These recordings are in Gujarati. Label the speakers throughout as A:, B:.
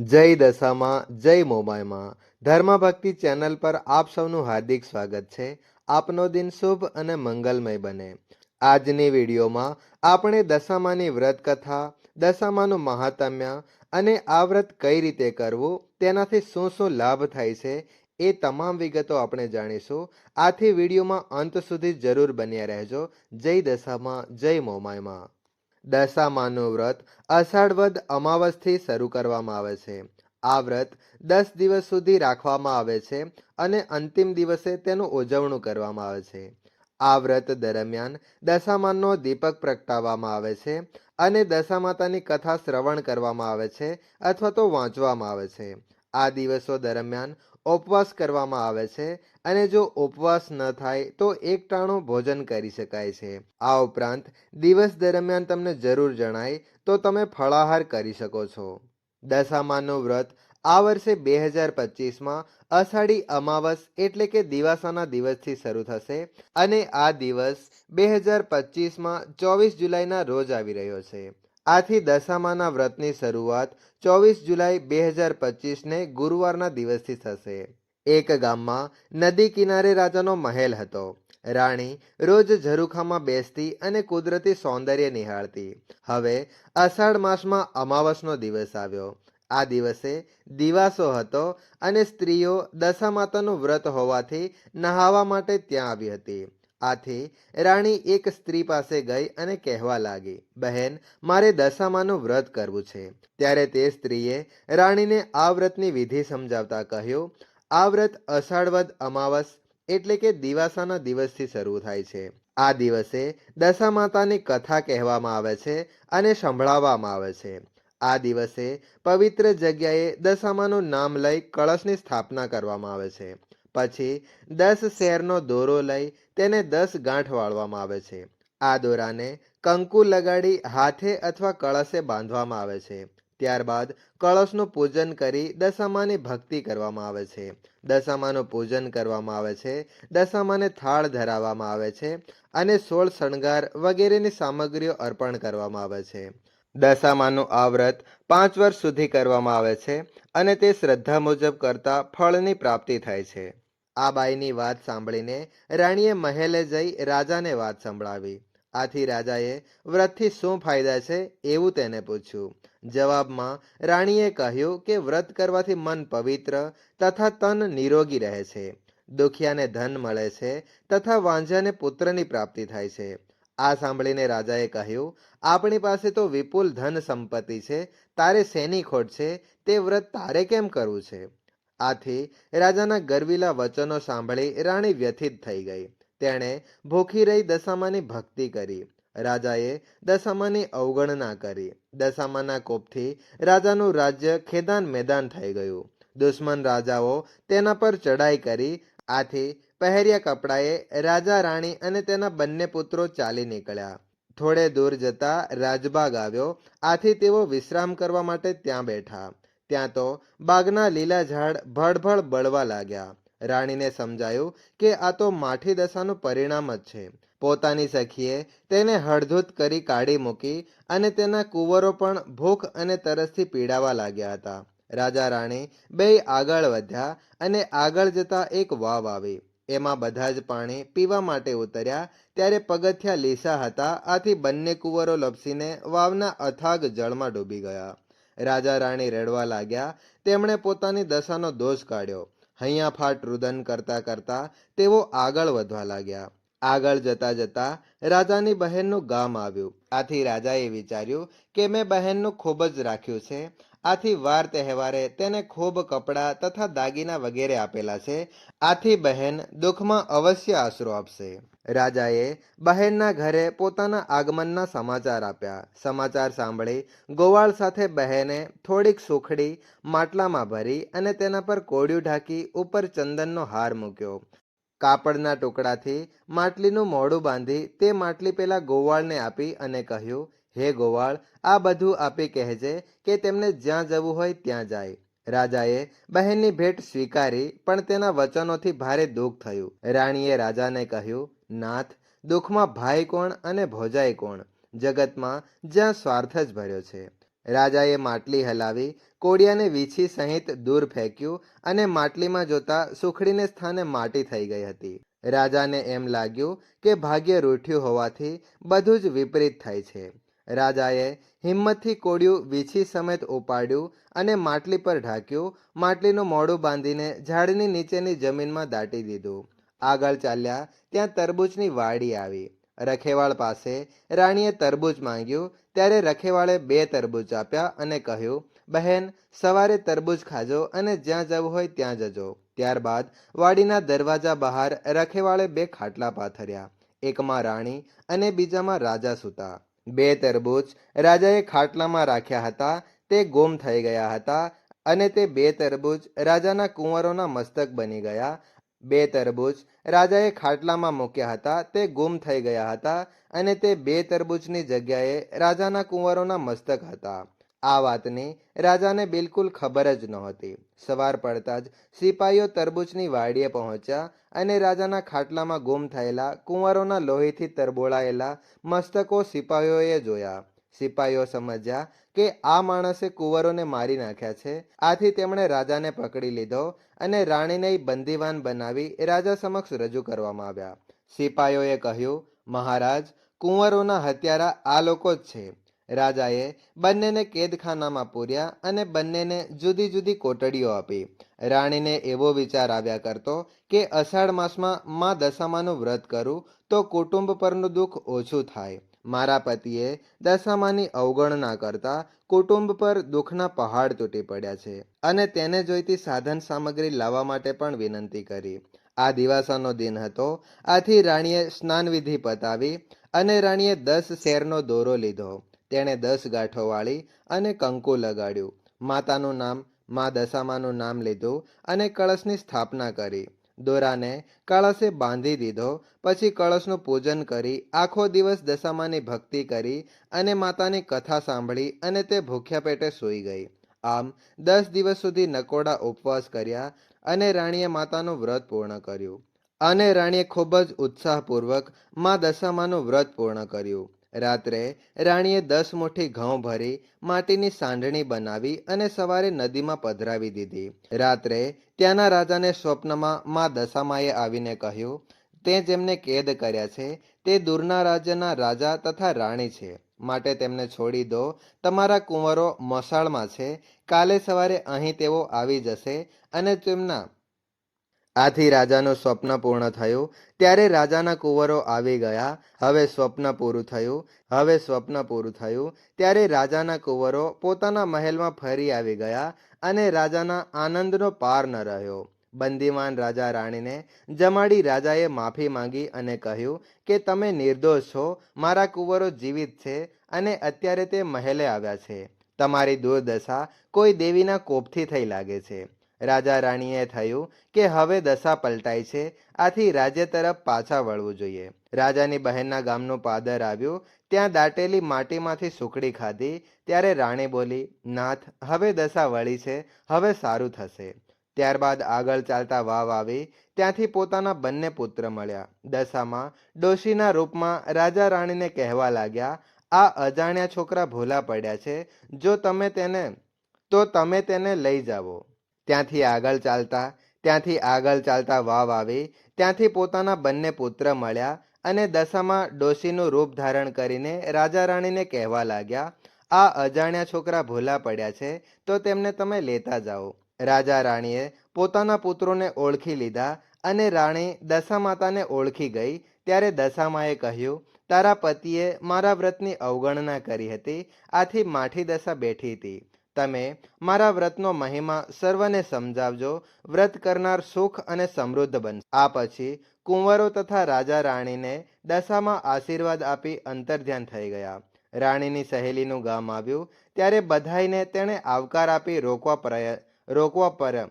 A: જય દશામાં, જય મોબાઈમાં ધર્મભક્તિ ચેનલ પર આપ સૌનું હાર્દિક સ્વાગત છે. આપનો દિન શુભ અને મંગલમય બને. આજની વિડીયોમાં આપણે દશામાની વ્રત કથા દશામાનું મહાત્મ્ય અને આ વ્રત કઈ રીતે કરવું, તેનાથી શું શું લાભ થાય છે, એ તમામ વિગતો આપણે જાણીશું. આથી વિડીયોમાં અંત સુધી જરૂર બન્યા રહેજો. જય દશામાં, જય મોમાયમાં દશામાનું વ્રત અષાઢવદ અમાવસથી શરૂ કરવામાં આવે છે. આ વ્રત દસ દિવસ સુધી રાખવામાં આવે છે અને અંતિમ દિવસે તેનું ઉજવણું કરવામાં આવે છે. આ વ્રત દરમિયાન દશામાનનો દીપક પ્રગટાવવામાં આવે છે અને દશામાતાની કથા શ્રવણ કરવામાં આવે છે અથવા તો વાંચવામાં આવે છે. આ દિવસો દરમિયાન ઉપવાસ કરવામાં આવે છે અને જો ઉપવાસ ન થાય તો એકટાણું ભોજન કરી શકાય છે. આ ઉપરાંત, દિવસ દરમિયાન તમને જરૂર જણાય તો તમે ફળાહાર કરી શકો છો. દશામાનું વ્રત આ વર્ષે બે હજાર પચીસમાં અષાઢી અમાવસ એટલે કે દિવાસાના દિવસથી શરૂ થશે અને આ દિવસ બે હજાર પચીસમાં ચોવીસ જુલાઈના રોજ આવી રહ્યો છે. આથી દશામાના વ્રતની શરૂઆત ચોવીસ જુલાઈ બે હજાર પચીસને ગુરુવારના દિવસથી થશે. એક ગામમાં નદી કિનારે રાજાનો મહેલ હતો. રાણી રોજ ઝરૂખામાં બેસતી અને કુદરતી સૌંદર્ય નિહાળતી. હવે અષાઢ માસમાં અમાવસનો દિવસ આવ્યો. આ દિવસે દિવાસો હતો અને સ્ત્રીઓ દશા માતાનું વ્રત હોવાથી નહાવા માટે ત્યાં આવી હતી. આથી રાણી એક સ્ત્રી પાસે ગઈ અને કહેવા લાગી, બહેન, મારે દશામાનું વ્રત કરવું છે. ત્યારે તે સ્ત્રીએ રાણીને આ વ્રતની વિધિ સમજાવતા કહ્યું, આ વ્રત અષાઢવદ અમાવસ એટલે કે દિવાસાના દિવસથી શરૂ થાય છે. આ દિવસે દશા માતાની કથા કહેવામાં આવે છે અને સંભળાવવામાં આવે છે. આ દિવસે પવિત્ર જગ્યાએ દશામાનું નામ લઈ કળશની સ્થાપના કરવામાં આવે છે. પછી દસ શેરનો દોરો લઈ તેને દસ ગાંઠ વાળવામાં આવે છે. આ દોરાને કંકુ લગાડી હાથે અથવા કળશે બાંધવામાં આવે છે. ત્યારબાદ કળશનું પૂજન કરી દશામાની ભક્તિ કરવામાં આવે છે. દશામાનું પૂજન કરવામાં આવે છે. દશામાને થાળ ધરાવવામાં આવે છે અને સોળ શણગાર વગેરેની સામગ્રીઓ અર્પણ કરવામાં આવે છે. દશામાનું આ વ્રત પાંચ વર્ષ સુધી કરવામાં આવે છે અને તે શ્રદ્ધા મુજબ કરતા ફળની પ્રાપ્તિ થાય છે. આ બાઈની વાત સાંભળીને રાણીએ મહેલે જઈ રાજાને વાત સંભળાવી. આથી રાજાએ વ્રતથી શું ફાયદા છે એવું તેને પૂછ્યું. જવાબમાં રાણીએ કહ્યું કે વ્રત કરવાથી મન પવિત્ર તથા તન નિરોગી રહે છે. દુખિયાને ધન મળે છે તથા વાંઝાને પુત્રની પ્રાપ્તિ થાય છે. આ સાંભળીને રાજાએ કહ્યું, આપણી પાસે તો વિપુલ ધન સંપત્તિ છે, તારે શેની ખોટ છે? તે વ્રત તારે કેમ કરવું છે? આથી રાજાના ગરવીલા વચનો સાંભળી રાણી વ્યથિત થઈ ગઈ. તેણે ભૂખી રહી દશામાની ભક્તિ કરી. રાજાએ દશામાની અવગણના કરી. દશામાના કોપથી રાજાનું રાજ્ય ખેદાન મેદાન થઈ ગયું. દુશ્મન રાજાઓ તેના પર ચડાઈ કરી. આથી પહેર્યા કપડાએ રાજા, રાણી અને તેના બંને પુત્રો ચાલી નીકળ્યા. થોડે દૂર જતા રાજબાગ આવ્યો. આથી તેઓ વિશ્રામ કરવા માટે ત્યાં બેઠા. ત્યાં તો બાગના લીલા ઝાડ ભળભળ બળવા લાગ્યા. રાણીને સમજાયું કે આ તો માઠી દશાનું પરિણામ જ છે. પોતાની સખીએ તેને હળધૂત કરી કાઢી મૂકી અને તેના કુંવરો પણ ભૂખ અને તરસથી પીડાવા લાગ્યા હતા. રાજા રાણી બે આગળ વધ્યા અને આગળ જતા એક વાવ આવી. એમાં બધા જ પાણી પીવા માટે ઉતર્યા ત્યારે પગથિયા લીસા હતા. આથી બંને કુંવરો લપસીને વાવના અથાગ જળમાં ડૂબી ગયા. રાજા રાણી રેડવા લાગ્યા. તેમણે પોતાની દશાનો દોષ કાઢ્યો. હૈયા ફાટ રુદન કરતા કરતા તેઓ આગળ વધવા લાગ્યા. આગળ જતા જતા રાજાની બહેનનું ગામ આવ્યું. આથી રાજાએ વિચાર્યું કે મેં બહેનનું ખૂબ જ રાખ્યું છે. આથી વાર તહેવારે તેને ખૂબ કપડાં તથા દાગીના વગેરે આપેલા છે. આથી બહેન દુઃખમાં અવશ્ય આશરો આપશે. રાજાએ બહેનના ઘરે પોતાના આગમનના સમાચાર આપ્યા. સમાચાર સાંભળી ગોવાળ સાથે બહેને થોડીક સુખડી માટલામાં ભરી અને તેના પર કોડિયું ઢાંકી ઉપર ચંદનનો હાર મૂક્યો. કાપડના ટુકડાથી માટલીનું મોડું બાંધી તે માટલી પેલા ગોવાળને આપી અને કહ્યું હે ગોવાળ, આ બધું આપી કહેજે કે તેમને જ્યાં જવું હોય ત્યાં જાય. રાજાએ બહેનની ભેટ સ્વીકારી, પણ તેના વચનોથી ભારે દુઃખ થયું. રાણીએ રાજાને કહ્યું, નાથ, દુઃખમાં ભાઈ કોણ અને ભોજાઈ કોણ? જગતમાં જ્યાં સ્વાર્થ જ ભર્યો છે. રાજાએ માટલી હલાવી, કોડિયાને વીછી સહિત દૂર ફેંક્યું અને માટલીમાં જોતા સુખડીને સ્થાને માટી થઈ ગઈ હતી. રાજાને એમ લાગ્યું કે ભાગ્ય રૂઠ્યું હોવાથી બધું જ વિપરીત થાય છે. રાજાએ હિંમતથી કોડિયું વીછી સમેત ઉપાડ્યું અને માટલી પર ઢાંક્યું. માટલીનું મોડું બાંધીને ઝાડની નીચેની જમીનમાં દાટી દીધું. આગળ ચાલ્યા ત્યાં તરબૂચની વાડી આવી. રખેવાળ પાસે રાણીએ તરબૂચ માંગ્યું. ત્યારે રખેવાળે બે તરબૂચ આપ્યા અને કહ્યું, બહેન, સવારે તરબૂચ ખાજો અને જ્યાં જવું હોય ત્યાં જજો. ત્યારબાદ વાડીના દરવાજા બહાર રખેવાળે બે ખાટલા પાથર્યા. એકમાં રાણી અને બીજામાં રાજા સૂતા. બે તરબૂચ રાજાએ ખાટલામાં રાખ્યા હતા, તે ગુમ થઈ ગયા હતા અને તે બે તરબૂચ રાજાના કુંવરોના મસ્તક બની ગયા. બે તરબૂચ રાજાએ ખાટલામાં મૂક્યા હતા, તે ગુમ થઈ ગયા હતા અને તે બે તરબૂચની જગ્યાએ રાજાના કુંવરોના મસ્તક હતા. આ વાતની રાજાને બિલકુલ ખબર જ નહોતી. સવાર પડતા જ સિપાહીઓ તરબૂચની વાડીએ પહોંચ્યા અને રાજાના ખાટલામાં ગુમ થયેલા કુંવરોના લોહીથી તરબોળાયેલા મસ્તકો સિપાહીઓએ જોયા. સિપાહીઓ સમજ્યા કે આ માણસે કુંવરોને મારી નાખ્યા છે. આથી તેમણે રાજાને પકડી લીધો અને રાણીને બંદીવાન બનાવી રાજા સમક્ષ રજૂ કરવામાં આવ્યા. સિપાહીઓએ કહ્યું, મહારાજ, કુંવરોના હત્યારા આ લોકો જ છે. રાજાએ બંનેને કેદખાનામાં પૂર્યા અને બંનેને જુદી જુદી કોટડીઓ આપી. રાણીને એવો વિચાર આવ્યા કરતો કે અષાઢ માસમાં મા દશામાનું વ્રત કરું તો કુટુંબ પરનું દુઃખ ઓછું થાય. મારા પતિએ દશામાની અવગણના કરતા કુટુંબ પર દુઃખના પહાડ તૂટી પડ્યા છે અને તેને જોઈતી સાધન સામગ્રી લાવવા માટે પણ વિનંતી કરી. આ દિવાસાનો દિન હતો. આથી રાણીએ સ્નાન વિધિ પતાવી અને રાણીએ દસ શેરનો દોરો લીધો. તેણે દસ ગાંઠો વાળી અને કંકુ લગાડ્યું. માતાનું નામ, મા દશામાનું નામ લીધું અને કળશની સ્થાપના કરી. દોરાને કળશે બાંધી દીધો, પછી કળશનું પૂજન કરી, આખો દિવસ દશામાની ભક્તિ કરી અને માતાની કથા સાંભળી અને તે ભૂખ્યા પેટે સૂઈ ગઈ. આમ, દસ દિવસ સુધી નકોડા ઉપવાસ કર્યા અને રાણીએ માતાનું વ્રત પૂર્ણ કર્યું. અને રાણીએ ખૂબ જ ઉત્સાહપૂર્વક મા દશામાનું વ્રત પૂર્ણ કર્યું. રાત્રે રાણીએ દસ મુઠ્ઠી ઘઉં ભરી માટીની સાંઢણી બનાવી અને સવારે નદીમાં પધરાવી દીધી. રાત્રે ત્યાંના રાજાને સ્વપ્નમાં મા દશામાએ આવીને કહ્યું, તે જેમને કેદ કર્યા છે, તે દૂરના રાજ્યના રાજા તથા રાણી છે. માટે તેમને છોડી દો. તમારા કુંવરો મસાળમાં છે. કાલે સવારે અહીં તેઓ આવી જશે અને તેમના આથી રાજાનું સ્વપ્ન પૂર્ણ થયું. ત્યારે રાજાના કુંવરો આવી ગયા. હવે સ્વપ્ન પૂરું થયું. હવે સ્વપ્ન પૂરું થયું. ત્યારે રાજાના કુંવરો પોતાના મહેલમાં ફરી આવી ગયા અને રાજાના આનંદનો પાર ન રહ્યો. બંદીવાન રાજા રાણીને જમાડી રાજાએ માફી માંગી અને કહ્યું કે, તમે નિર્દોષ છો. મારા કુંવરો જીવિત છે અને અત્યારે તે મહેલે આવ્યા છે. તમારી દુર્દશા કોઈ દેવીના કોપથી થઈ લાગે છે. રાજા રાણીએ થયું કે હવે દશા પલટાઈ છે, આથી રાજ્ય તરફ પાછા વળવું જોઈએ. રાજાની બહેનના ગામનું પાદર આવ્યું, ત્યાં દાટેલી માટીમાંથી સુકડી ખાધી, ત્યારે રાણી બોલી, નાથ, હવે દશા વળી છે, હવે સારું થશે. ત્યારબાદ આગળ ચાલતા વાવ આવી, ત્યાંથી પોતાના બંને પુત્ર મળ્યા. દશામાં ડોશીના રૂપમાં રાજા રાણીને કહેવા લાગ્યા, આ અજાણ્યા છોકરા ભોલા પડ્યા છે, જો તમે તેને, તો તમે તેને લઈ જાઓ. ત્યાંથી આગળ ચાલતા, ત્યાંથી આગળ ચાલતા વાવ આવી, ત્યાંથી પોતાના બંને પુત્ર મળ્યા અને દશામાં ડોશીનું રૂપ ધારણ કરીને રાજા રાણીને કહેવા લાગ્યા, આ અજાણ્યા છોકરા ભૂલા પડ્યા છે, તો તેમને તમે લેતા જાઓ. રાજા રાણીએ પોતાના પુત્રોને ઓળખી લીધા અને રાણી દશા માતાને ઓળખી ગઈ. ત્યારે દશામાએ કહ્યું, તારા પતિએ મારા વ્રતની અવગણના કરી હતી, આથી માઠી દશા બેઠી હતી. તમે મારા વ્રતનો મહિમા સર્વને સમજાવજો. વ્રત કરનાર સુખ અને સમૃદ્ધ બનશે. આ પછી કુંવરો તથા રાજા રાણીને દશામાં આશીર્વાદ આપી અંતર્ધ્યાન થઈ ગયા. રાણીની સહેલીનું ગામ આવ્યું. ત્યારે બધાઈને તેણે આવકાર આપી રોકવા પ્રય, રોકવા પર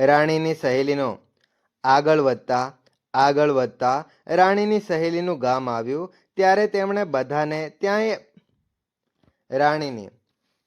A: રાણીની સહેલીનો આગળ વધતા આગળ વધતા રાણીની સહેલીનું ગામ આવ્યું. ત્યારે તેમણે બધાને ત્યાંય રાણીની.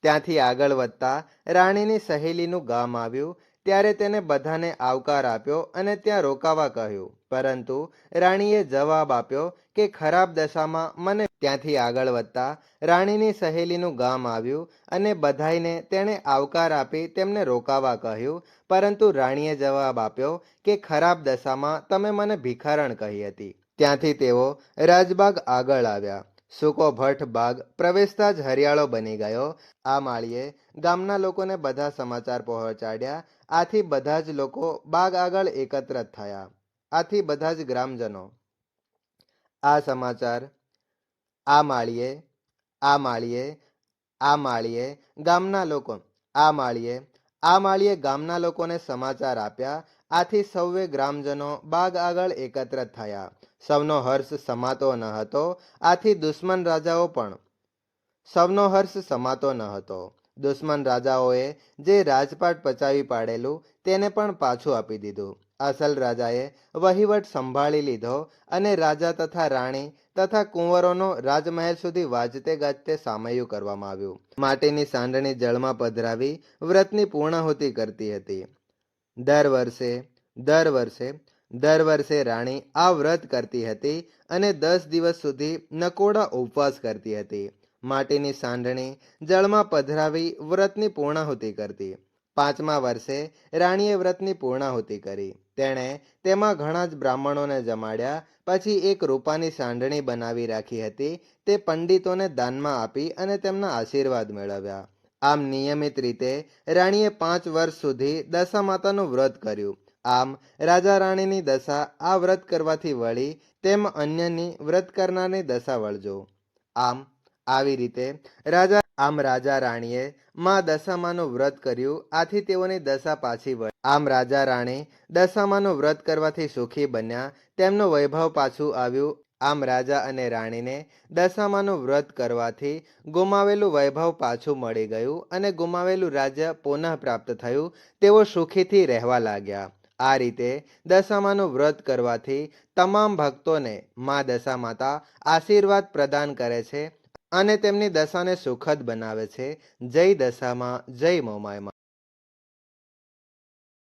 A: ત્યાંથી આગળ વધતા રાણીની સહેલીનું ગામ આવ્યું, ત્યારે તેને બધાને આવકાર આપ્યો અને ત્યાં રોકાવા કહ્યું. પરંતુ રાણીએ જવાબ આપ્યો કે ખરાબ દશામાં મને ત્યાંથી આગળ વધતા રાણીની સહેલીનું ગામ આવ્યું અને બધાઈને તેણે આવકાર આપી તેમને રોકાવા કહ્યું, પરંતુ રાણીએ જવાબ આપ્યો કે ખરાબ દશામાં તમે મને ભિખારણ કહી હતી. ત્યાંથી તેઓ રાજબાગ આગળ આવ્યા. સૂકો ભટ્ટ બાગ પ્રવેશતા જ હરિયાળો બની ગયો. આ માળીએ ગામના લોકોને બધા સમાચાર પહોંચાડ્યા. આથી બધા જ લોકો બાગ આગળ એકત્ર થયા. આથી બધા જ ગ્રામજનો. આ સમાચાર. આ માળીએ. આ માળીએ. આ માળીએ ગામના લોકો. આ માળીએ. આ માળીએ ગામના લોકોને સમાચાર આપ્યા. આથી સૌએ ગ્રામજનો બાગ આગળ એકત્ર થયા. સૌનો હર્ષ સમાતો ન હતો, આથી દુશ્મન રાજાઓ પણ સૌનો હર્ષ સમાતો ન હતો. દુશ્મન રાજાઓએ જે રાજપાટ પચાવી પાડેલું તેને પણ પાછું આપી દીધું. અસલ રાજાએ વહીવટ સંભાળી લીધો અને રાજા તથા રાણી તથા કુંવરોનો રાજમહેલ સુધી વાજતે ગાજતે સામયું કરવામાં આવ્યું. માટીની સાંડણી જળમાં પધરાવી વ્રતની પૂર્ણાહુતિ કરતી હતી. દર વર્ષે દર વર્ષે દર વર્ષે રાણી આ વ્રત કરતી હતી અને દસ દિવસ સુધી નકોડા ઉપવાસ કરતી હતી. માટીની સાંઢણી જળમાં પધરાવી વ્રતની પૂર્ણાહુતિ કરતી. પાંચમા વર્ષે રાણીએ વ્રતની પૂર્ણાહુતિ કરી. તેણે તેમાં ઘણા જ બ્રાહ્મણોને જમાડ્યા, પછી એક રૂપાની સાંઢણી બનાવી રાખી હતી, તે પંડિતોને દાનમાં આપી અને તેમના આશીર્વાદ મેળવ્યા. આમ નિયમિત રીતે રાણીએ પાંચ વર્ષ સુધી દશા માતાનું વ્રત કર્યું. આમ રાજા રાણીની દશા આ વ્રત કરવાથી વળી તેમ અન્યની વ્રત કરનારની દશા વળજો. આમ આવી રીતે રાજા, આમ રાજા રાણીએ માં દશામાનું વ્રત કર્યું, આથી તેઓની દશા પાછી વળી. આમ રાજા રાણી દશામાનું વ્રત કરવાથી સુખી બન્યા, તેમનું વૈભવ પાછું આવ્યું આમ રાજા અને રાણીને દશામાનું વ્રત કરવાથી ગુમાવેલું વૈભવ પાછું મળી ગયું અને ગુમાવેલું રાજ્ય પુનઃ પ્રાપ્ત થયું, તેઓ સુખીથી રહેવા લાગ્યા. આ રીતે દશામાનું વ્રત કરવાથી તમામ ભક્તોને મા દશા માતા આશીર્વાદ પ્રદાન કરે છે અને તેમની દશાને સુખદ બનાવે છે. જય દશામાં, જય મોમાયમાં